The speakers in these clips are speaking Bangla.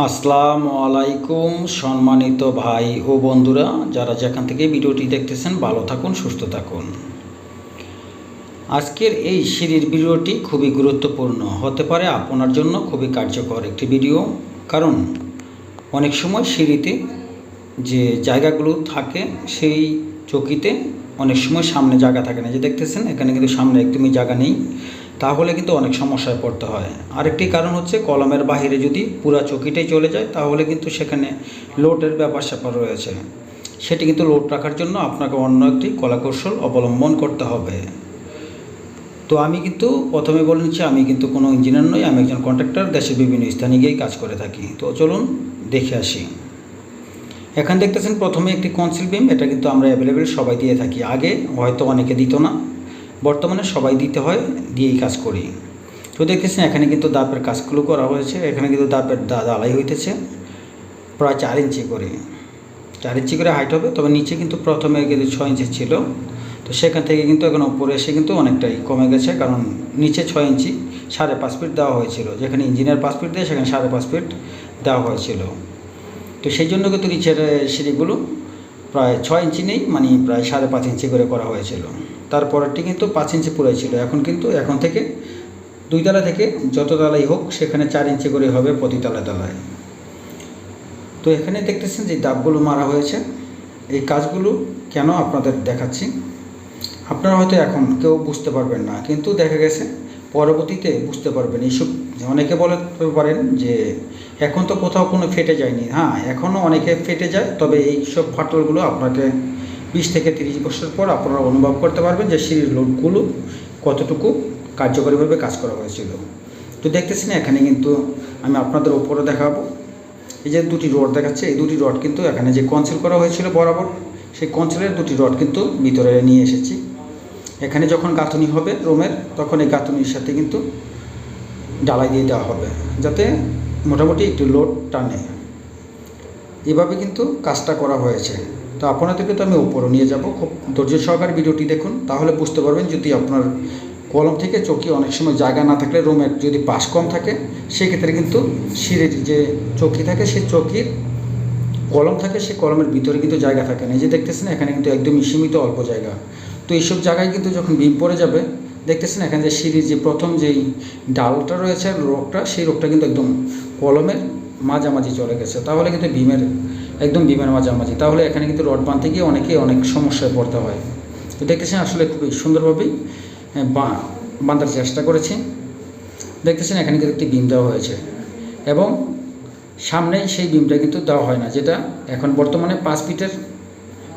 আসসালামু আলাইকুম সম্মানিত ভাই ও বন্ধুরা, যারা যেখান থেকে ভিডিওটি দেখতেছেন, ভালো থাকুন, সুস্থ থাকুন। আজকের এই সিঁড়ির ভিডিওটি খুবই গুরুত্বপূর্ণ। হতে পারে আপনার জন্য খুবই কার্যকর একটি ভিডিও, কারণ অনেক সময় সিঁড়িতে যে জায়গাগুলো থাকে, সেই চকিতে অনেক সময় সামনে জায়গা থাকে না। যে দেখতেছেন, এখানে কিন্তু সামনে একদমই জায়গা নেই। তাহলে কিন্তু অনেক সমস্যায় পড়তে হয়। আরেকটি কারণ হচ্ছে কলমের বাহিরে যদি পুরা চকিটাই চলে যায়, তাহলে কিন্তু সেখানে লোডের ব্যাপার স্যাপার রয়েছে। সেটি কিন্তু লোড রাখার জন্য আপনাকে অন্য একটি কলাকৌশল অবলম্বন করতে হবে। তো আমি কিন্তু প্রথমে বলে নিচ্ছি, আমি কিন্তু কোনো ইঞ্জিনিয়ার নই, আমি একজন কন্ট্রাক্টর দেশের বিভিন্ন স্থানে গিয়েই কাজ করে থাকি। তো চলুন দেখে আসি। এখানে দেখতেছেন প্রথমে একটি কনসিল বিম এটা কিন্তু আমরা অ্যাভেলেবেল সবাই দিয়ে থাকি। আগে হয়তো অনেকে দিত না, বর্তমানে সবাই দিতে হয়, দিয়েই কাজ করি। তো দেখতেছেন এখানে কিন্তু দাপের কাজগুলো করা হয়েছে। এখানে কিন্তু দাপের দালাই হইতেছে প্রায় চার ইঞ্চি করে। চার ইঞ্চি করে হাইট হবে, তবে নিচে কিন্তু প্রথমে কিন্তু ছয় ইঞ্চি ছিল। তো সেখান থেকে কিন্তু এখন উপরে এসে কিন্তু অনেকটাই কমে গেছে, কারণ নিচে ছয় ইঞ্চি সাড়ে পাঁচ ফিট দেওয়া হয়েছিল। যেখানে ইঞ্জিনিয়ার পাঁচ ফিট দেয়, সেখানে সাড়ে পাঁচ ফিট দেওয়া হয়েছিল। তো সেই জন্য কিন্তু নিচের সিঁড়িগুলো প্রায় ছয় ইঞ্চি নেই মানে প্রায় সাড়ে পাঁচ ইঞ্চি করে করা হয়েছিল। তারপরেরটি কিন্তু পাঁচ ইঞ্চি পুরাই ছিল। এখন কিন্তু, এখন থেকে দুই তলা থেকে যত তলাই হোক, সেখানে চার ইঞ্চি করে হবে প্রতি তলায় তলায়। তো এখানে দেখতেছেন যে দাবগুলো মারা হয়েছে। এই কাজগুলো কেন আপনাদের দেখাচ্ছি? আপনারা হয়তো এখন কেউ বুঝতে পারবেন না, কিন্তু দেখা গেছে পরবর্তীতে বুঝতে পারবেন। এইসব অনেকে বলতে পারেন যে এখন তো কোথাও কোনো ফেটে যায়নি। হ্যাঁ এখনও অনেকে ফেটে যায়, তবে এই সব ফাটলগুলো আপনাকে বিশ থেকে তিরিশ বছর পর আপনারা অনুভব করতে পারবেন যে সিঁড়ির লোডগুলো কতটুকু কার্যকরীভাবে কাজ করা হয়েছিল। তো দেখতেছি না এখানে কিন্তু আমি আপনাদের ওপরে দেখাবো। এই যে দুটি রড দেখাচ্ছে, এই দুটি রড কিন্তু এখানে যে কনসিল করা হয়েছিল বরাবর, সেই কনসিলের দুটি রড কিন্তু ভিতরে নিয়ে এসেছি। এখানে যখন গাঁথনি হবে রোমের, তখন এই গাঁথনির সাথে কিন্তু ডালাই দিয়ে দেওয়া হবে, যাতে মোটামুটি একটু লোড টানে। এভাবে কিন্তু কাজটা করা হয়েছে। তো আপনাদেরকে তো আমি উপরে নিয়ে যাব। খুব ধৈর্য সহকারে ভিডিওটি দেখুন, তাহলে বুঝতে পারবেন যদি আপনার কলম থেকে চকি অনেক সময় জায়গা না থাকলে রুমের যদি পাশ কম থাকে, সেক্ষেত্রে কিন্তু সিঁড়ির যে চকি থাকে, সেই চকির কলম থাকে, সেই কলমের ভিতরে কিন্তু জায়গা থাকে না। যে দেখতেছেন, এখানে কিন্তু একদমই সীমিত অল্প জায়গা। তো এইসব জায়গায় কিন্তু যখন বিম পড়ে যাবে, দেখতেছেন এখানে যে সিঁড়ির যে প্রথম যেই ডালটা রয়েছে, রোগটা, সেই রোগটা কিন্তু একদম কলমের মাঝামাঝি চলে গেছে। তাহলে কিন্তু ভীমের, একদম ভীমের মাঝামাঝি। তাহলে এখানে কিন্তু রড বাঁধতে গিয়ে অনেকে অনেক সমস্যায় পড়তে হয়। তো দেখতেছেন আসলে খুবই সুন্দরভাবেই বা- বাঁধার চেষ্টা করেছি। দেখতেছেন এখানে কিন্তু একটি বিম দেওয়া হয়েছে। এবং সামনে সেই বিমটা কিন্তু দেওয়া হয় না, যেটা এখন বর্তমানে পাঁচ ফিটের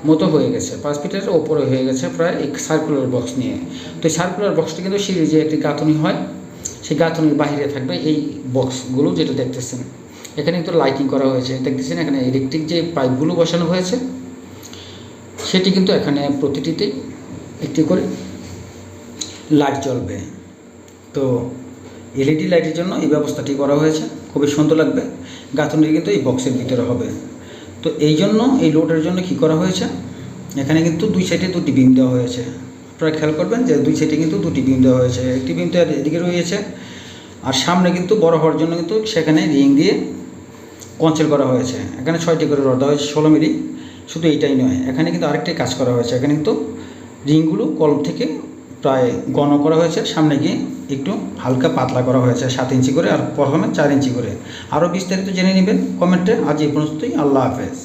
মতো হয়ে গেছে। পাঁচ ফিটের ওপরে হয়ে গেছে প্রায় এক সার্কুলার বক্স নিয়ে। তো সার্কুলার বক্সটা কিন্তু যে একটি গাঁথনি হয় সেই গাঁথনির বাইরে থাকবে, এই বক্সগুলো যেটা দেখতেছেন। এখানে কিন্তু লাইটিং করা হয়েছে। দেখতেছেন এখানে ইলেকট্রিক যে পাইপগুলো বসানো হয়েছে, সেটি কিন্তু এখানে প্রতিটিতে একটি করে লাইট জ্বলবে। তো এলইডি লাইটের জন্য এই ব্যবস্থাটি করা হয়েছে। খুবই সুন্দর লাগবে। গাঁথনি কিন্তু এই বক্সের ভিতরে হবে। তো এই জন্য, এই লোডের জন্য কি করা হয়েছে? এখানে কিন্তু দুই সাইডে দুটি বিম দেওয়া হয়েছে। আপনারা খেয়াল করবেন যে দুই সাইডে কিন্তু দুটি বিম দেওয়া হয়েছে। একটি বিম তো এদিকে রয়েছে আর সামনে কিন্তু বড় হওয়ার জন্য কিন্তু সেখানে রিং দিয়ে কনসেল করা হয়েছে। এখানে ছয়টি করে রড দেওয়া হয়েছে, ষোলো মিলি। শুধু এইটাই নয়, এখানে কিন্তু আরেকটাই কাজ করা হয়েছে। এখানে কিন্তু রিংগুলো কলম থেকে প্রায় গণ করা হয়েছে। সামনে গিয়ে একটু হালকা পাতলা করা হয়েছে, সাত ইঞ্চি করে আর প্রথমে চার ইঞ্চি করে। আরও বিস্তারিত জেনে নেবেন কমেন্টে। আজ এই পর্যন্তই, আল্লাহ হাফেজ।